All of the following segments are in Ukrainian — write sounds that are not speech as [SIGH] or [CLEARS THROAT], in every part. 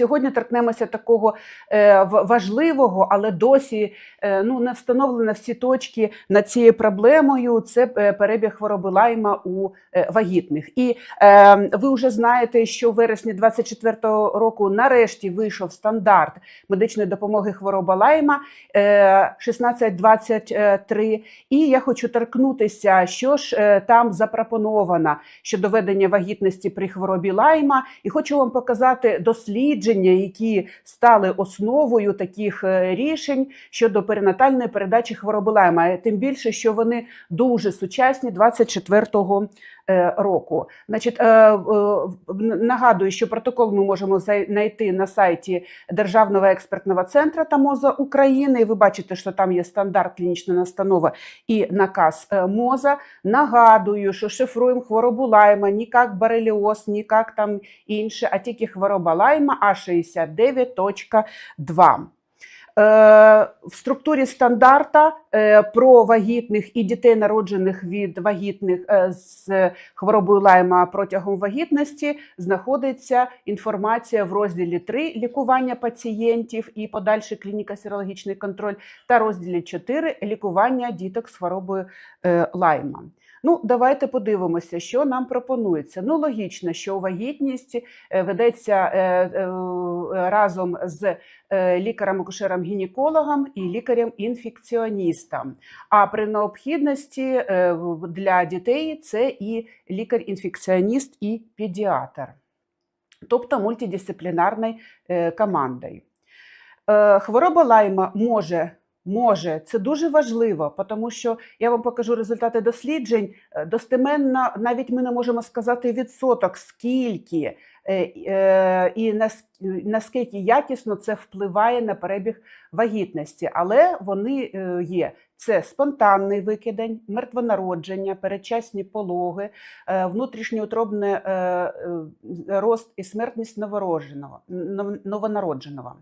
сьогодні торкнемося такого е, важливого, але досі е, ну, не встановлено всі точки над цією проблемою. Це е, перебіг хвороби лайма у вагітних. І ви вже знаєте, що в вересні 24-го року нарешті вийшов стандарт медичної допомоги хвороба лайма е, 1623. І я хочу торкнутися, що ж там запропоновано щодо ведення вагітності при хворобі лайма. І хочу вам показати дослідження, які стали основою таких е, рішень щодо перинатальної передачі. Е, Тим більше, що вони дуже сучасні 24-го е, року. Значить, е, е, нагадую, що протокол ми можемо знайти на сайті Державного експертного центру та МОЗа України. І ви бачите, що там є стандарт клінічна настанова і наказ е, МОЗа. Нагадую, що шифруємо хворобу лайма, ні як бореліоз, ні як там інше, а тільки хвороба лайма А69.2. Е, В структурі стандарта е, про вагітних і дітей, народжених від вагітних е, з хворобою лайма протягом вагітності, знаходиться інформація в розділі 3 лікування пацієнтів і подальший клініко-серологічний контроль, та розділі 4 лікування діток з хворобою е, лайма. Ну, давайте подивимося, що нам пропонується. Ну, логічно, що вагітність е, ведеться е, е, разом з е, лікарем-акушером-гінекологом і лікарем-інфекціоністом. А при необхідності е, для дітей це і лікар-інфекціоніст і педіатр, тобто мультидисциплінарною е, командою. Хвороба лайма може. Може, це дуже важливо, тому що я вам покажу результати досліджень. Достеменно навіть ми не можемо сказати відсоток, скільки і наскільки якісно це впливає на перебіг вагітності, але вони е, є. Це спонтанний викидень, мертвонародження, передчасні пологи, е, внутрішньоутробний е, е, рост і смертність новородженого, новонародженого.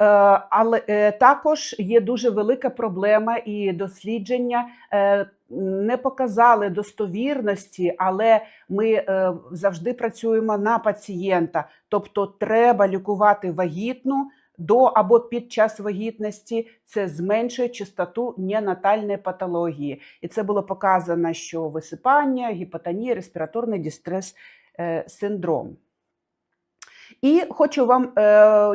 Е, Але е, також є дуже велика проблема, і дослідження е, не показали достовірності, але ми е, завжди працюємо на пацієнта. Тобто, треба лікувати вагітну до або під час вагітності. Це зменшує частоту неонатальної патології. І це було показано, що висипання, гіпотонія, респіраторний дистрес е. І хочу вам, е,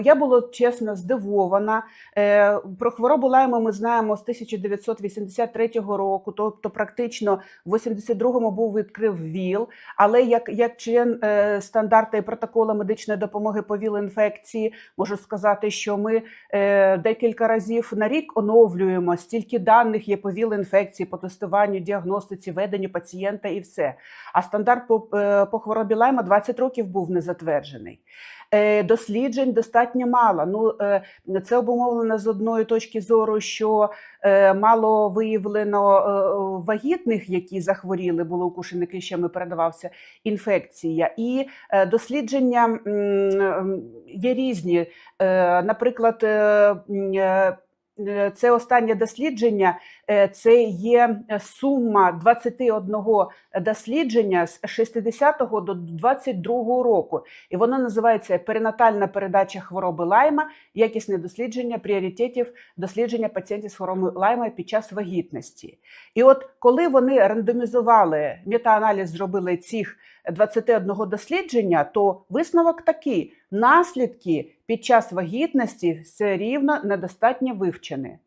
я була чесно здивована. Е, про хворобу лайма ми знаємо з 1983 року, тобто практично в 82-му був відкрив ВІЛ. Але як, як член е, стандарта і протоколу медичної допомоги по ВІЛ-інфекції, можу сказати, що ми е, декілька разів на рік оновлюємо стільки даних є по ВІЛ-інфекції, по тестуванню, діагностиці, веденню пацієнта і все. А стандарт по, е, по хворобі лайма 20 років був не затверджений. Е, Досліджень достатньо мало. Ну, е, це обумовлено з одної точки зору, що е, мало виявлено вагітних, які захворіли, були укушені кліщами, передавався інфекція. І дослідження є різні. Наприклад, це останнє дослідження, е, це є сума 21 дослідження з 60 до 22 року. І воно називається перинатальна передача хвороби лайма, якісне дослідження пріоритетів дослідження пацієнтів з хворобою лайма під час вагітності. І от коли вони рандомізували, метааналіз зробили цих 21 дослідження, то висновок такий: наслідки під час вагітності все рівно недостатньо вивчені.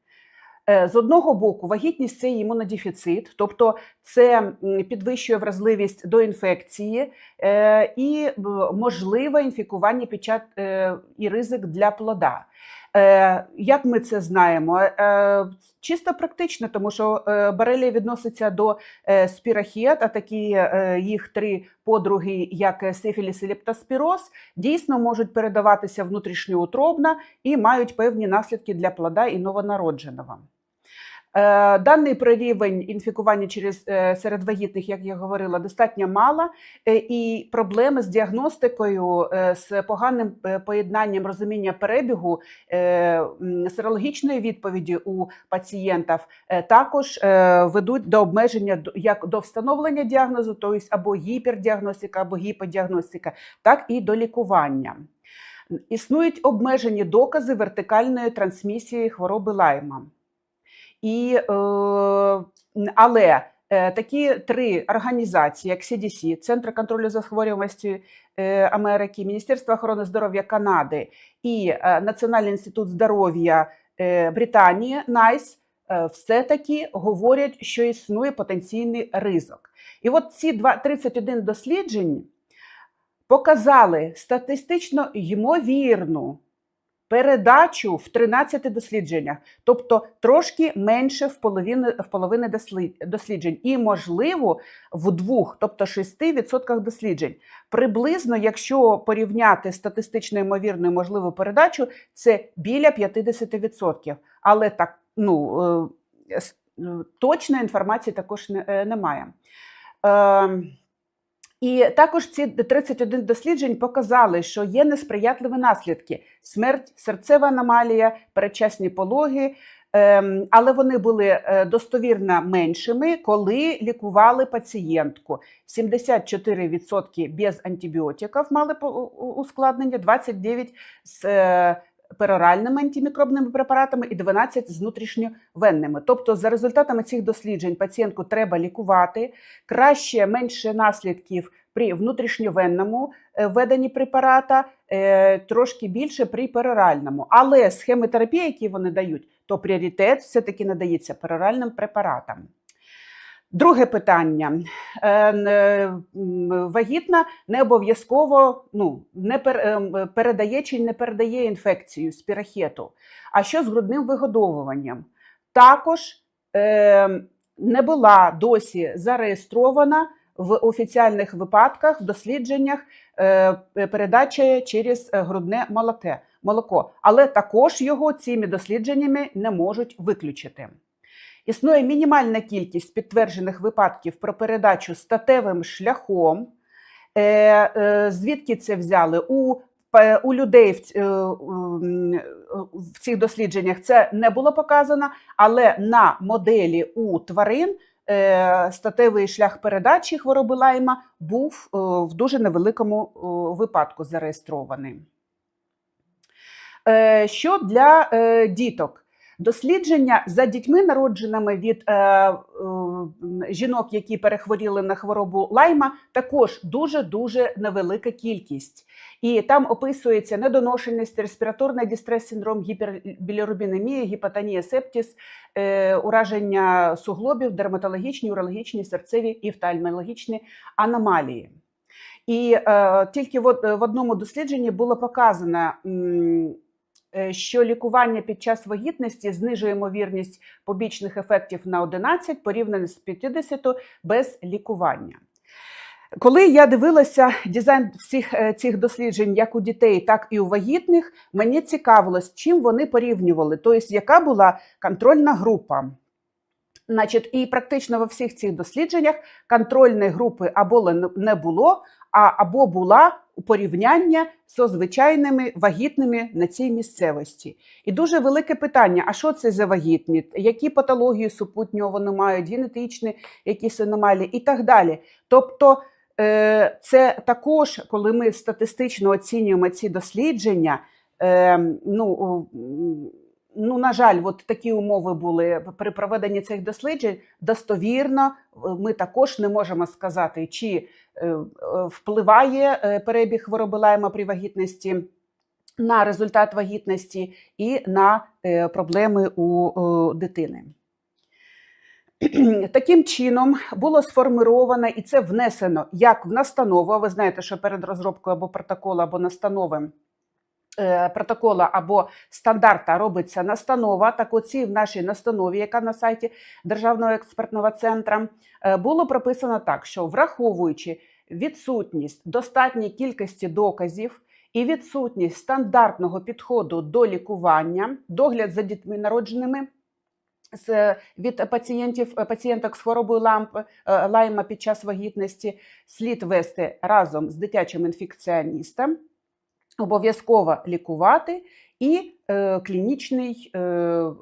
Е, З одного боку, вагітність це імунодефіцит, тобто це підвищує вразливість до інфекції е, і можливе інфікування під час е, і ризик для плода. Е, Як ми це знаємо? Е, Чисто практично, тому що барелі борелія відноситься до е, спірахіат, а такі е, їх три подруги, як е, сифіліс і лептоспіроз, дійсно можуть передаватися внутрішньоутробно і мають певні наслідки для плода і новонародженого. Е, Даний про рівень інфікування через е, серед вагітних, як я говорила, достатньо мало, Е, і проблеми з діагностикою, з поганим поєднанням розуміння перебігу серологічної відповіді у пацієнтів також ведуть до обмеження як до встановлення діагнозу, тобто або гіпердіагностика, або гіподіагностика, так і до лікування. Існують обмежені докази вертикальної трансмісії хвороби лайма. І, е, але е, такі три організації, як CDC, Центр контролю за захворюваністю е, Америки, Міністерство охорони здоров'я Канади і е, Національний інститут здоров'я е, Британії NICE, е, все-таки говорять, що існує потенційний ризик. І от ці два 31 досліджень показали статистично ймовірну передачу в 13 дослідженнях, тобто трошки менше в половини, в половини дослід- досліджень, і, можливо, в двох, тобто 6% досліджень. Приблизно, якщо порівняти статистично ймовірну і можливу передачу, це біля 50%. Але так, ну, е, е, точної інформації також е, немає. І також ці 31 досліджень показали, що є несприятливі наслідки: смерть, серцева аномалія, передчасні пологи. ем, Але вони були е, достовірно меншими, коли лікували пацієнтку. 74% без антибіотиків мали ускладнення, 29% з е, пероральними антимікробними препаратами і 12 з внутрішньовенними. Тобто, за результатами цих досліджень пацієнтку треба лікувати краще менше наслідків при внутрішньовенному е, введенні препарата, е, трошки більше при пероральному. Але схеми терапії, які вони дають, то пріоритет все-таки надається пероральним препаратам. Друге питання. Е, не- м, Вагітна не обов'язково ну, не ем, передає чи не передає інфекцію з пірахету. А що з грудним вигодовуванням? Також е, не була досі зареєстрована в офіціальних випадках, в дослідженнях е, передача через е, грудне молоко. Але також його цими дослідженнями не можуть виключити. Існує мінімальна кількість підтверджених випадків про передачу статевим шляхом. Е, е, Звідки це взяли? У, у людей в, е, цих дослідженнях це не було показано, але на моделі у тварин е, статевий шлях передачі хвороби лайма був е, в дуже невеликому е, випадку зареєстрований. Е, Що для е, діток? Дослідження за дітьми, народженими від е, е, жінок, які перехворіли на хворобу лайма, також дуже дуже невелика кількість. І там описується недоношеність, респіраторний дистрес-синдром, гіпербілірубінемія, гіпотонія септіс, е, ураження суглобів, дерматологічні, урологічні, серцеві і офтальмологічні аномалії. І е, тільки е, в одному дослідженні було показано, м, що лікування під час вагітності знижує ймовірність побічних ефектів на 11 порівняно з 50 без лікування. Коли я дивилася дизайн всіх е, цих досліджень, як у дітей, так і у вагітних, мені цікавилось, чим вони порівнювали, тобто яка була контрольна група. Значить, і практично во всіх цих дослідженнях контрольної групи або не було, а або була порівняння зі звичайними вагітними на цій місцевості. І дуже велике питання: а що це за вагітні? Які патології супутнього вони мають, генетичні якісь аномалії і так далі. Тобто, е, це також, коли ми статистично оцінюємо ці дослідження, е, ну, ну, на жаль, от такі умови були при проведенні цих досліджень. Достовірно, е, ми також не можемо сказати, чи е, е, впливає перебіг хвороби лайма при вагітності на результат вагітності і на проблеми у дитини. [CLEARS THROAT] Таким чином було сформировано і це внесено як в настанову. Ви знаєте, що перед розробкою або протоколу, або настанови протокола або стандарта робиться настанова. Так, оці в нашій настанові, яка на сайті Державного експертного центру, е, було прописано так, що враховуючи відсутність достатньої кількості доказів. І відсутність стандартного підходу до лікування, догляд за дітьми народженими з, від пацієнтів, пацієнток з хворобою е, лайма під час вагітності слід вести разом з дитячим інфекціоністом, обов'язково лікувати і е, клінічний е, е,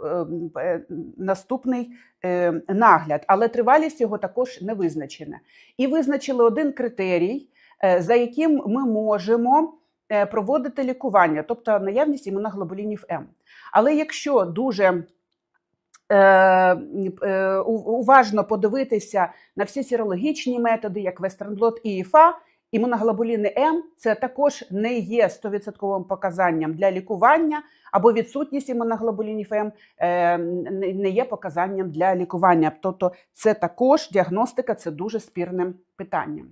е, наступний е, нагляд, але тривалість його також не визначена. І визначили один критерій, е, за яким ми можемо е, проводити лікування, тобто наявність імуноглобулінів М. Але якщо дуже е, уважно подивитися на всі сірологічні методи, як Вестернблот і ІФА, імуноглобуліни М це також не є 100% показанням для лікування, або відсутність імуноглобулінів М е, не є показанням для лікування. Тобто це також діагностика, це дуже спірне питання.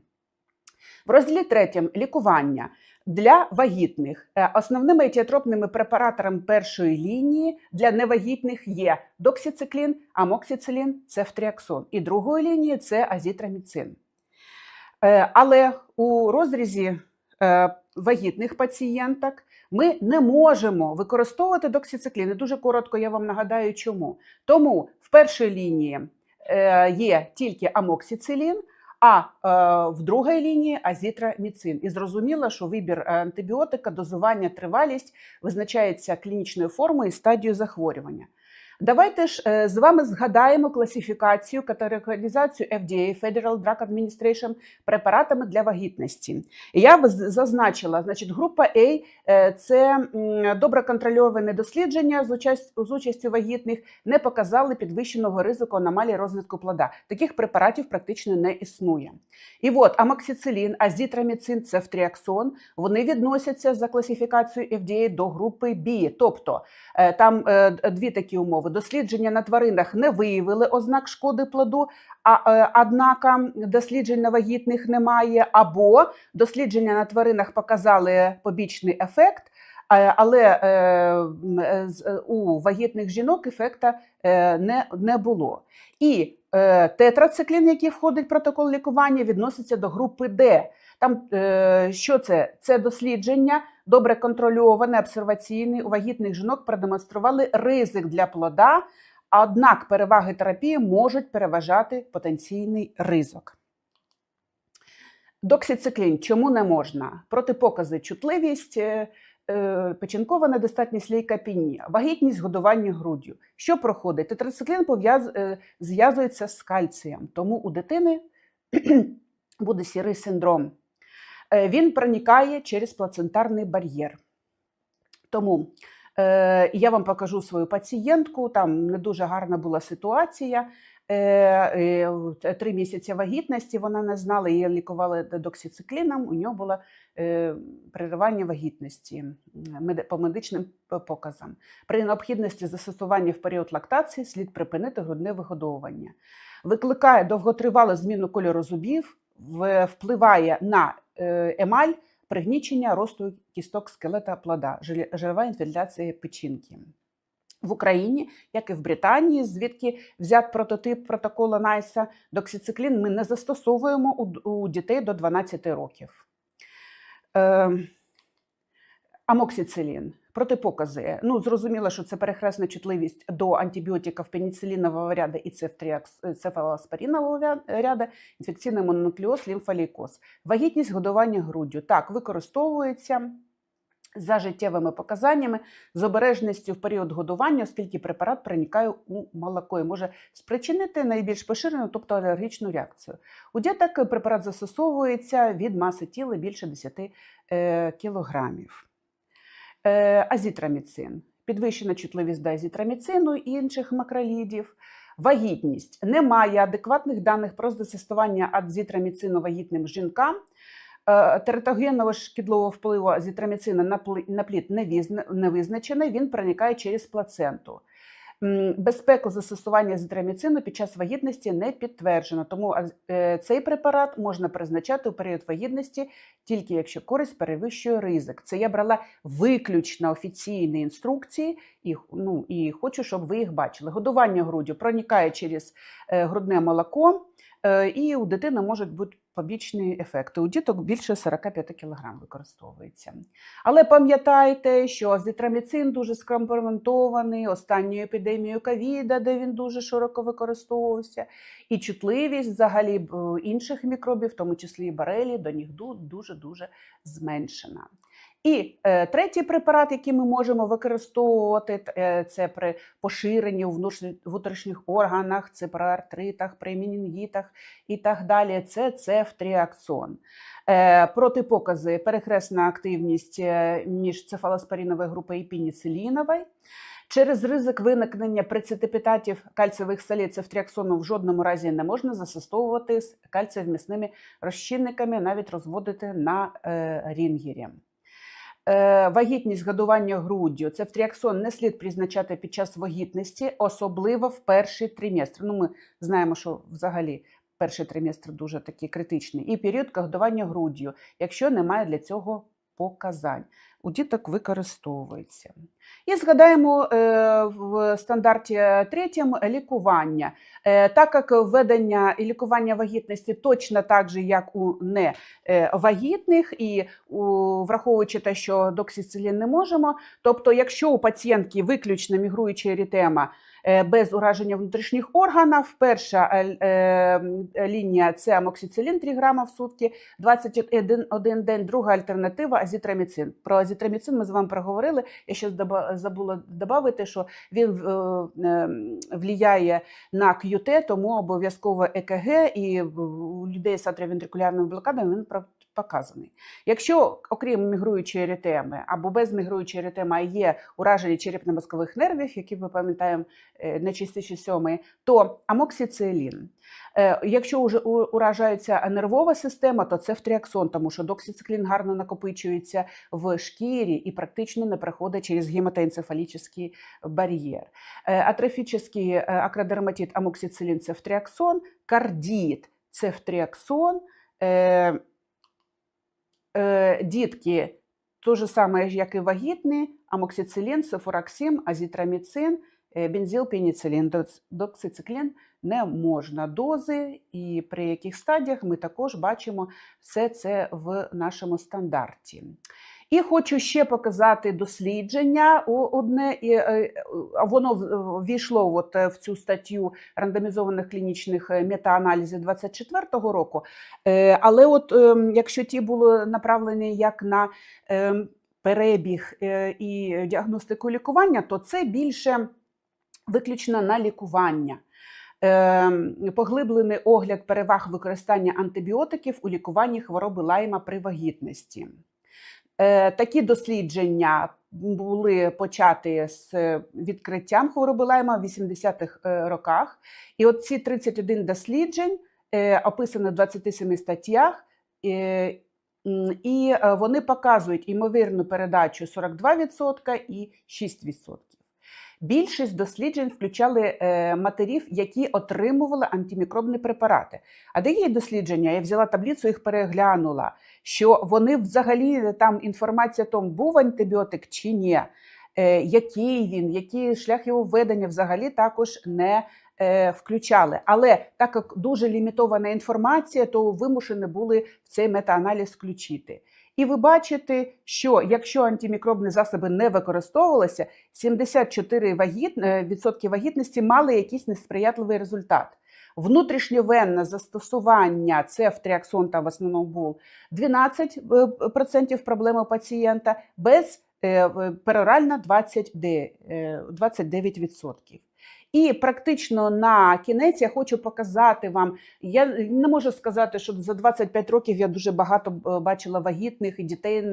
В розділі третьому лікування для вагітних Е, основними етіотропними препаратами першої лінії для невагітних є доксициклін, амоксицилін, цефтріаксон. І другої лінії це азітроміцин. Е, Але у розрізі е, вагітних пацієнток ми не можемо використовувати доксициклін. І дуже коротко я вам нагадаю, чому. Тому в першій лінії е, є тільки амоксицилін, а в другій лінії азітроміцин. І зрозуміло, що вибір антибіотика, дозування, тривалість визначається клінічною формою і стадією захворювання. Давайте ж е, з вами згадаємо класифікацію, категоризацію FDA, Federal Drug Administration препаратами для вагітності. Я зазначила, значить, група A е, це добре контрольоване дослідження з, участь, з участю вагітних, не показали підвищеного ризику аномалії розвитку плода. Таких препаратів практично не існує. І от амоксицилін, азітроміцин, цефтріаксон, вони відносяться за класифікацією FDA до групи B. Тобто е, там дві такі умови: дослідження на тваринах не виявили ознак шкоди плоду, а е, однака досліджень на вагітних немає, або дослідження на тваринах показали побічний ефект. е, Але е, у вагітних жінок ефекта не, було. І тетрациклін, який входить в протокол лікування, відноситься до групи Д. Там що це? Це дослідження добре контрольоване, обсерваційне. У вагітних жінок продемонстрували ризик для плода, однак переваги терапії можуть переважати потенційний ризик. Доксициклін чому не можна? Протипокази чутливість, е, е, печінкова недостатність лейкопенія, вагітність годування груддю. Що проходить? Тетрациклін е, зв'язується з кальцієм, тому у дитини [CLEARS THROAT] буде сірий синдром. Е, Він проникає через плацентарний бар'єр. Тому е, я вам покажу свою пацієнтку. Там не дуже гарна була ситуація. Е, е, Три місяці вагітності вона не знала, її лікували доксицикліном. У нього було переривання вагітності по медичним показам. При необхідності застосування в період лактації слід припинити грудне вигодовування. Викликає довготривалу зміну кольору зубів, впливає на е, емаль, пригнічення росту кісток скелета плода, жирова інфільтрація печінки. В Україні, як і в Британії, звідки взят прототип протоколу Найса, доксициклін ми не застосовуємо у, дітей до 12 років. Е, амоксицилін. Протипокази. Ну, зрозуміло, що це перехресна чутливість до антибіотиків пеніцилінового ряду і цефтріакс- ряду, інфекційний мононуклеоз, лімфолейкоз. Вагітність годування груддю. Так, використовується за життєвими показаннями з обережністю в період годування, оскільки препарат проникає у молоко і може спричинити найбільш поширену, тобто алергічну реакцію. У діток препарат застосовується від маси тіла більше 10 е, кілограмів. Е, азітроміцин. Підвищена чутливість до азітраміцину і інших макролідів. Вагітність. Немає адекватних даних про застосування азітраміцину вагітним жінкам. Е, Тератогенного шкідливого впливу азітраміцина на плі- на плід не визначений, він проникає через плаценту. Безпеку застосування азітроміцину під час вагітності не підтверджено, тому е, цей препарат можна призначати у період вагітності тільки якщо користь перевищує ризик. Це я брала виключно офіційні інструкції, і, ну, і хочу, щоб ви їх бачили. Годування груддю проникає через е, грудне молоко, і у дитини можуть бути побічні ефекти. У діток більше 45 кг використовується. Але пам'ятайте, що азитроміцин дуже скомпроментований останньою епідемією ковіда, де він дуже широко використовувався, і чутливість взагалі інших мікробів, в тому числі і барелі, до них дуже-дуже зменшена. І е, третій препарат, який ми можемо використовувати, е, це при поширенні у внутрішніх- органах, це при артритах, при менінгітах і так далі. Це цефтріаксон. Е, протипокази перехресна активність е, між цефалоспориновою групою і пеніциліновою. Через ризик виникнення прецепітатів кальцієвих солей цефтріаксону в жодному разі не можна застосовувати з кальцієвмісними розчинниками, навіть розводити на е, рінгері. Е, Вагітність годування груддю. тріаксон не слід призначати під час вагітності, особливо в перший триместр. Ну, ми знаємо, що взагалі перший триместр дуже такий критичний. І період годування груддю, якщо немає для цього показань. У діток використовується. І згадаємо е, в стандарті третьому лікування. Е, Так як введення і лікування вагітності точно так же, як у невагітних, і у- враховуючи те, що доксицилін не можемо, тобто, якщо у пацієнтки виключно мігруюча ерітема е, без ураження внутрішніх органів, перша е, е, лінія це амоксицилін 3 грама в сутки, 21 один день, друга альтернатива азітроміцин. Про азітроміцин ми з вами проговорили. Я ще забула додати, що він е, е, на QT, тому обов'язково ЕКГ і у людей з атріовентрикулярними блокадами він показаний. Якщо, окрім мігруючої еритеми або без мігруючої еритеми є ураження черепно-мозкових нервів, які ми пам'ятаємо е, найчастіше сьомий, то амоксицилін. Е, Якщо вже уражається нервова система, то це фтріаксон, тому що доксициклін гарно накопичується в шкірі і практично не проходить через гематоенцефалічний бар'єр. Е, Атрофічний акродерматит амоксицилін це фтріаксон, кардіт це фтріаксон. Е, е, Дітки то же саме, як і вагітні, амоксицилін, сифураксим, азітраміцин, е, бензилпеніцилін, доксициклін не можна дози, і при яких стадіях ми також бачимо все це в нашому стандарті. І хочу ще показати дослідження одне, і, е, а воно ввійшло от е, в цю статтю рандомізованих клінічних е, метааналізів 24-го року. Е, Але от якщо ті були направлені як на перебіг е, і діагностику лікування, то це більше виключно на лікування. Поглиблений огляд переваг використання антибіотиків у лікуванні хвороби лайма при вагітності. Е, Такі дослідження були початі з відкриттям хвороби лайма в 80-х е, роках. І от ці 31 досліджень описано описані в 27 статтях. е, І е, вони показують імовірну передачу 42% і 6%. Більшість досліджень включали е, матерів, які отримували антимікробні препарати. А де є дослідження? Я взяла таблицю, їх переглянула. Що вони взагалі там інформація о тому, був антибіотик чи ні, е, який він, який шлях його введення взагалі також не е, включали. Але так як дуже лімітована інформація, то вимушені були в цей метааналіз включити. І ви бачите, що якщо антимікробні засоби не використовувалися, 74% вагіт, е, вагітності мали якийсь несприятливий результат. Внутрішньовенне застосування цефтріаксон та в основному був 12% проблеми пацієнта, без е, перорально 20, де- е, 29%. І практично на кінець я хочу показати вам. Я не можу сказати, що за 25 років я дуже багато е, бачила вагітних і дітей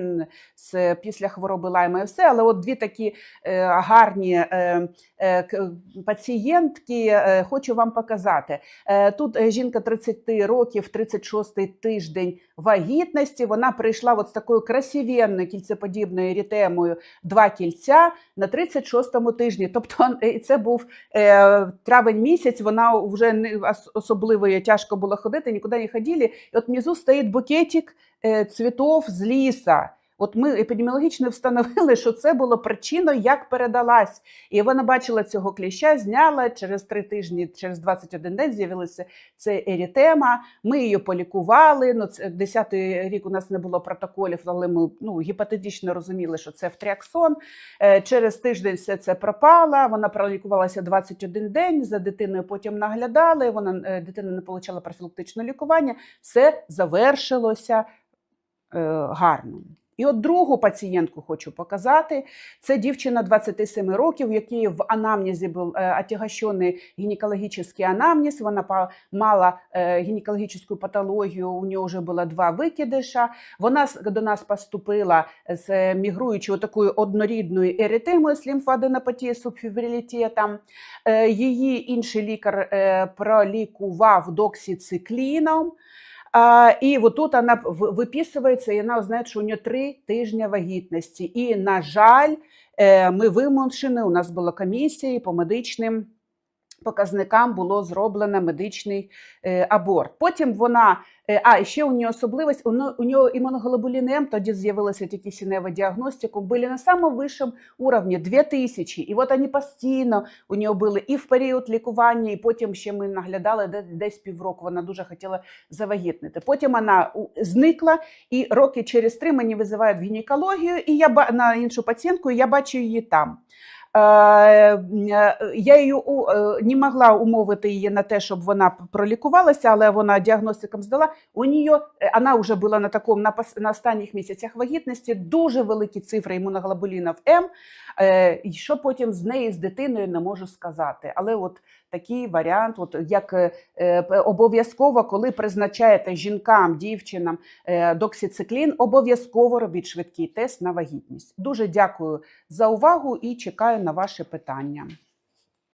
з після хвороби лайма і все. Але от дві такі е, гарні е, пацієнтки хочу вам показати. Тут жінка 30 років, 36 тиждень вагітності. Вона прийшла от з такою красивенною кільцеподібною ерітемою два кільця на 36-му тижні. Тобто це був травень місяць, вона вже не особливо тяжко було ходити, нікуди не ходили. І от внизу стоїть букетик е, цвітов з ліса. От ми епідеміологічно встановили, що це було причиною, як передалась. І вона бачила цього кліща, зняла через три тижні, через 21 день з'явилася це ерітема. Ми її полікували. Ну, це 10-й рік у нас не було протоколів, але ми ну, гіпотетично розуміли, що це фтріаксон. Е, Через тиждень все це пропало. Вона пролікувалася 21 день. За дитиною потім наглядали. Вона е, дитина не отримала профілактичне лікування. Все завершилося е, гарно. І от другу пацієнтку хочу показати. Це дівчина 27 років, в якій в анамнезі був е, отягощений гінекологічний анамнез. Вона мала е, гінекологічну патологію, у нього вже було два викидиша. Вона до нас поступила з мігруючою такою однорідною еритемою з лімфоаденопатією субфібрилітетом. Е, Її інший лікар пролікував доксицикліном. А, і от тут вона в- виписується, і вона знає, що у нього три тижні вагітності. І, на жаль, е, ми вимушені, у нас була комісія по медичним показникам було зроблено медичний е, аборт. Потім вона, а і ще у нього особливість, у, нього імуноглобулін М, тоді з'явилася тільки сінева діагностику, були на самому вищому уровні 2000. І от вони постійно у нього були і в період лікування, і потім ще ми наглядали де- десь півроку. Вона дуже хотіла завагітнити. Потім вона зникла, і роки через три мені визивають в гінекологію, і я на іншу пацієнтку, і я бачу її там. Е, Я її е, не могла умовити її на те, щоб вона пролікувалася, але вона діагностикам здала. У нее е, вона вже була на такому на, на останніх місяцях вагітності, дуже великі цифри імуноглобуліна М. Що потім з нею, з дитиною, не можу сказати. Але от такий варіант, от як е, е, обов'язково, коли призначаєте жінкам, дівчинам е, доксициклін, обов'язково робіть швидкий тест на вагітність. Дуже дякую за увагу і чекаю на ваші питання.